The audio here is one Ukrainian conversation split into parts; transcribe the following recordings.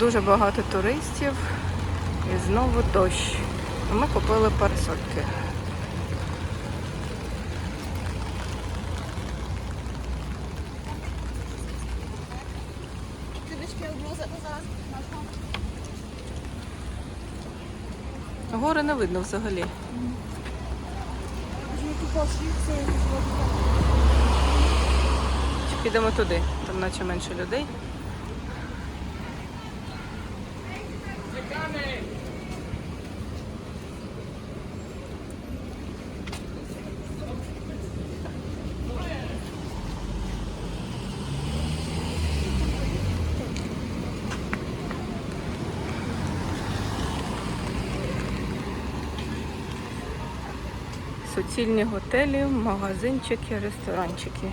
Дуже багато туристів і знову дощ. Ми купили парасольки. Гори не видно взагалі. Підемо туди? Там наче менше людей. Суцільні готелі, магазинчики, ресторанчики.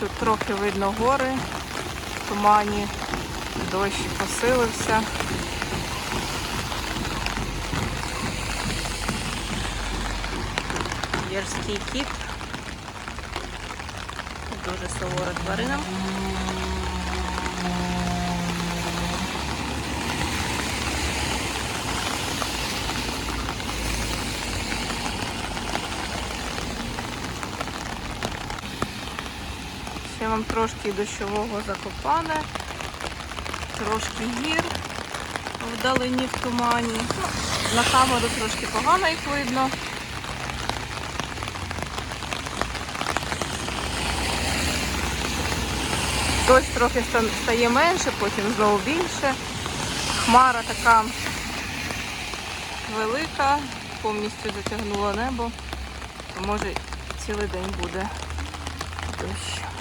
Тут трохи видно гори, в тумані, дощ посилився. Єрський кіт. Дуже сувора тварина. Вам трошки дощового закопане, трошки гір вдалині в тумані. Ну, На камеру трошки погано їх видно. Дощ трохи стає менше, потім знову більше. Хмара така велика, повністю затягнула небо. То може цілий день буде дощ.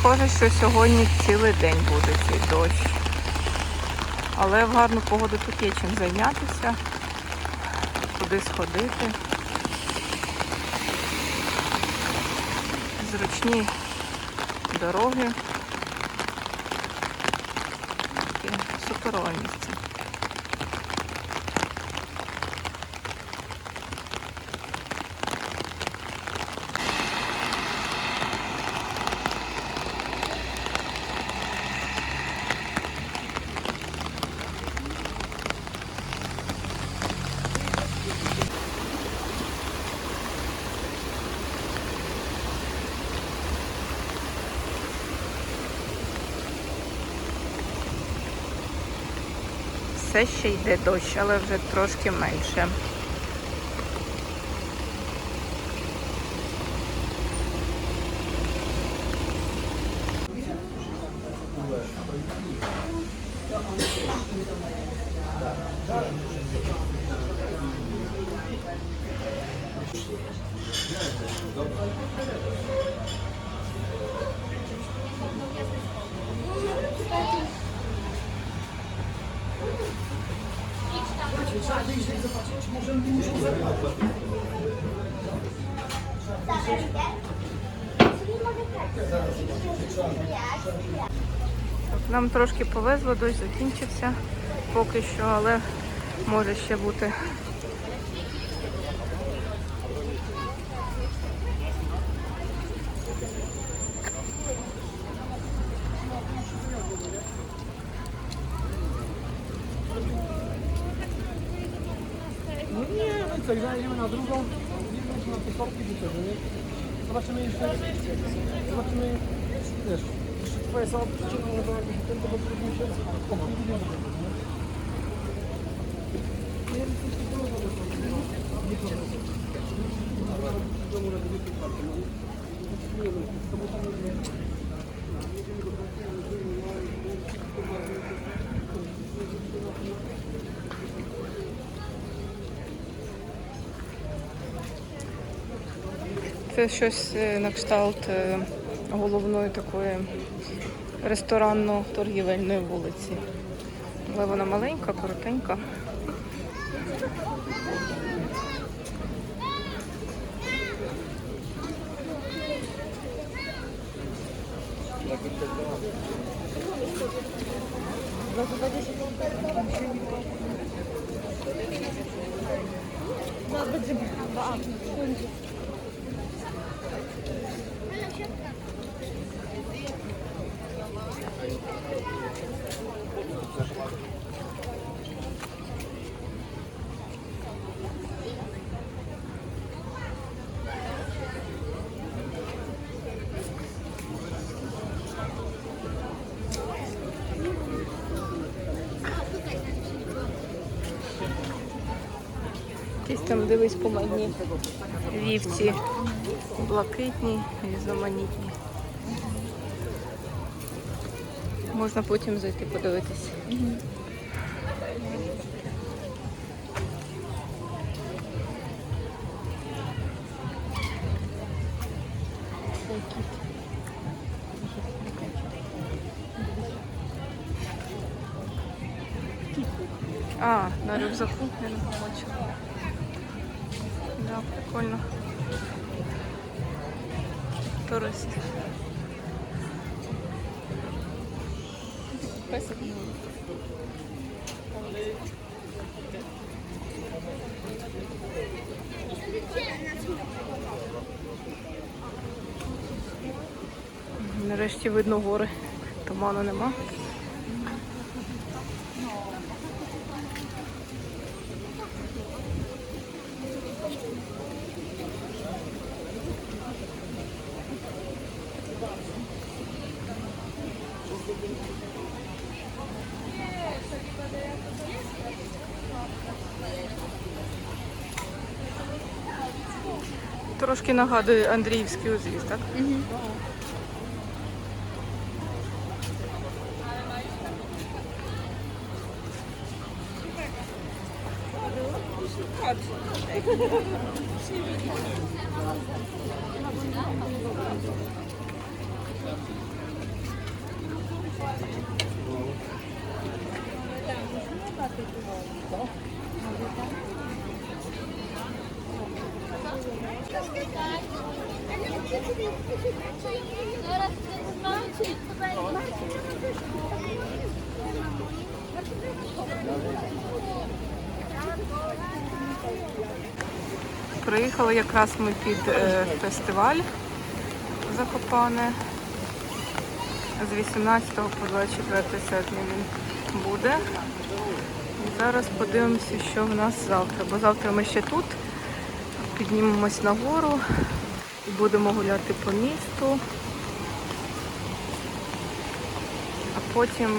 Схоже, що сьогодні цілий день буде цей дощ. Але в гарну погоду тут є чим зайнятися, куди сходити. Зручні дороги. Таке суперове місце. Все ще йде дощ, але вже трошки менше. Нам трошки повезло, дощ закінчився поки що, але може ще бути. tak na drugą, jedziemy na te korki do tego, nie? Zobaczymy jeszcze, zobaczymy, wiesz, jeszcze twoje są przyczyny, no to jakbyś ten tego drugi miesiąc, o, nie widzimy tego, Це щось е, на кшталт е, головної такої ресторанно-торгівельної вулиці. Але вона маленька, коротенька. Якісь там дивись помадні вівці блакитні, різноманітні. Можна потім зайти подивитись. А, на рюкзаку я не побачила. Да, прикольно. Турист. Нарешті видно гори. Туману нема. Трошки нагадує Андріївський узвіз, так? Приїхали якраз ми під е, фестиваль Закопане. З 18 по 24 серпня він буде. Зараз подивимося, що в нас завтра. Бо завтра ми ще тут піднімемось нагору і будемо гуляти по місту. А потім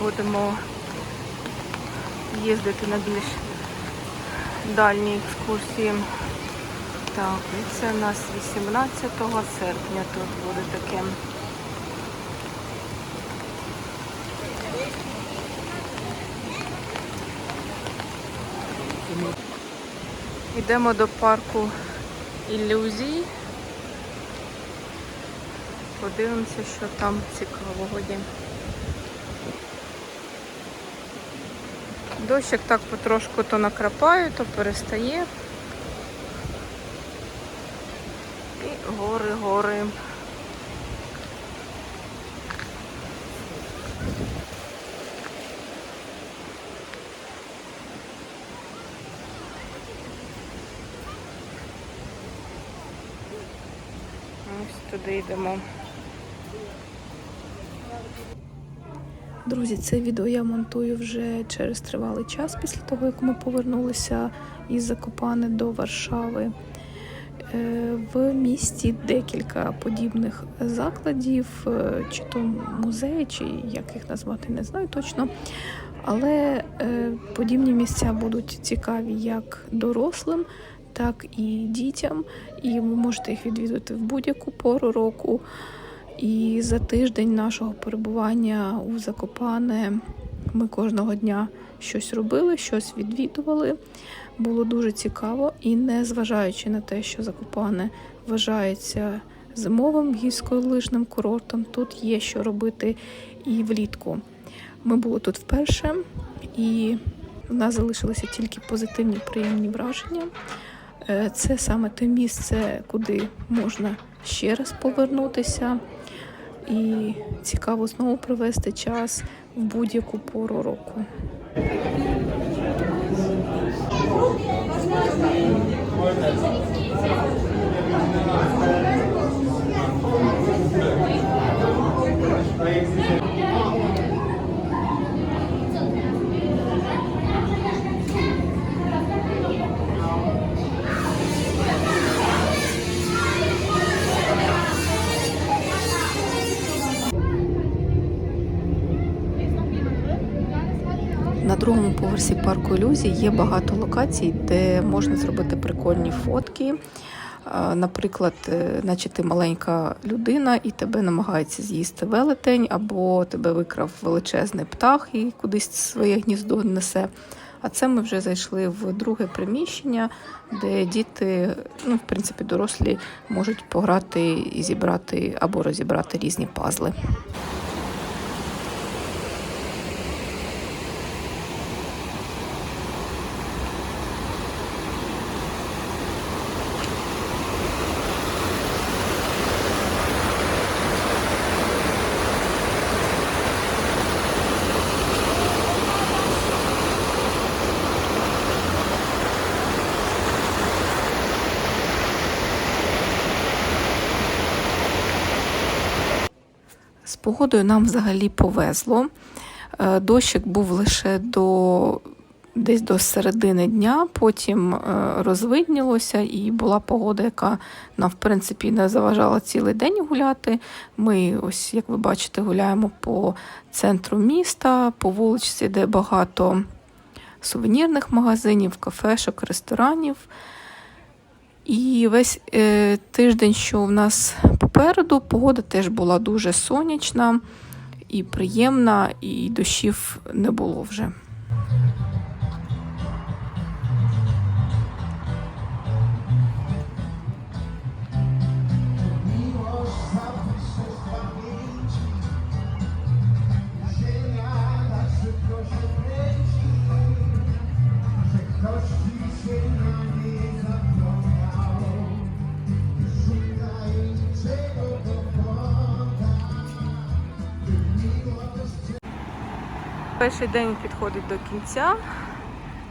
будемо їздити на більш дальні екскурсії. Так, і це у нас 18 серпня тут буде таке. Йдемо до парку ілюзій. Подивимося, що там цікавого є. Дощик так потрошку то накрапає, то перестає. І гори, гори. Ось туди йдемо. Друзі, це відео я монтую вже через тривалий час після того, як ми повернулися із Закопане до Варшави. Е, В місті декілька подібних закладів, е, чи то музеї, чи як їх назвати, не знаю точно. Але е, подібні місця будуть цікаві як дорослим, так і дітям. І ви можете їх відвідати в будь-яку пору року. І за тиждень нашого перебування у Закопане ми кожного дня щось робили, щось відвідували. Було дуже цікаво, і незважаючи на те, що Закопане вважається зимовим гірськолижним курортом, тут є що робити і влітку. Ми були тут вперше, і в нас залишилися тільки позитивні приємні враження. Е, Це саме те місце, куди можна ще раз повернутися. І цікаво знову провести час в будь-яку пору року. На другому поверсі парку ілюзій є багато локацій, де можна зробити прикольні фотки. Е, Наприклад, е, наче ти маленька людина і тебе намагається з'їсти велетень, або тебе викрав величезний птах і кудись своє гніздо несе. А це ми вже зайшли в друге приміщення, де діти, ну, в принципі, дорослі можуть пограти і зібрати або розібрати різні пазли. Погодою нам взагалі повезло. Е, Дощик був лише до десь до середини дня, потім е, розвиднілося, і була погода, яка нам, в принципі, не заважала цілий день гуляти. Ми, ось, як ви бачите, гуляємо по центру міста, по вуличці, де багато сувенірних магазинів, кафешок, ресторанів. І весь е, тиждень, що в нас попереду, погода теж була дуже сонячна і приємна, і дощів не було вже. Перший день підходить до кінця.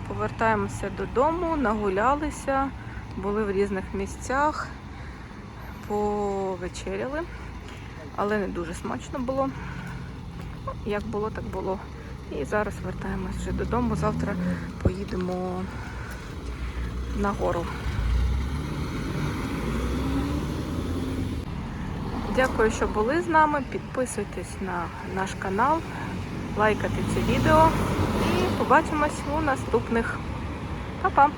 Повертаємося додому, нагулялися, були в різних місцях, повечеряли, але не дуже смачно було. Ну, Як було, так було. І зараз вертаємось вже додому. Завтра поїдемо на гору. Дякую, що були з нами. Підписуйтесь на наш канал, лайкайте це відео і побачимось у наступних. Па-па!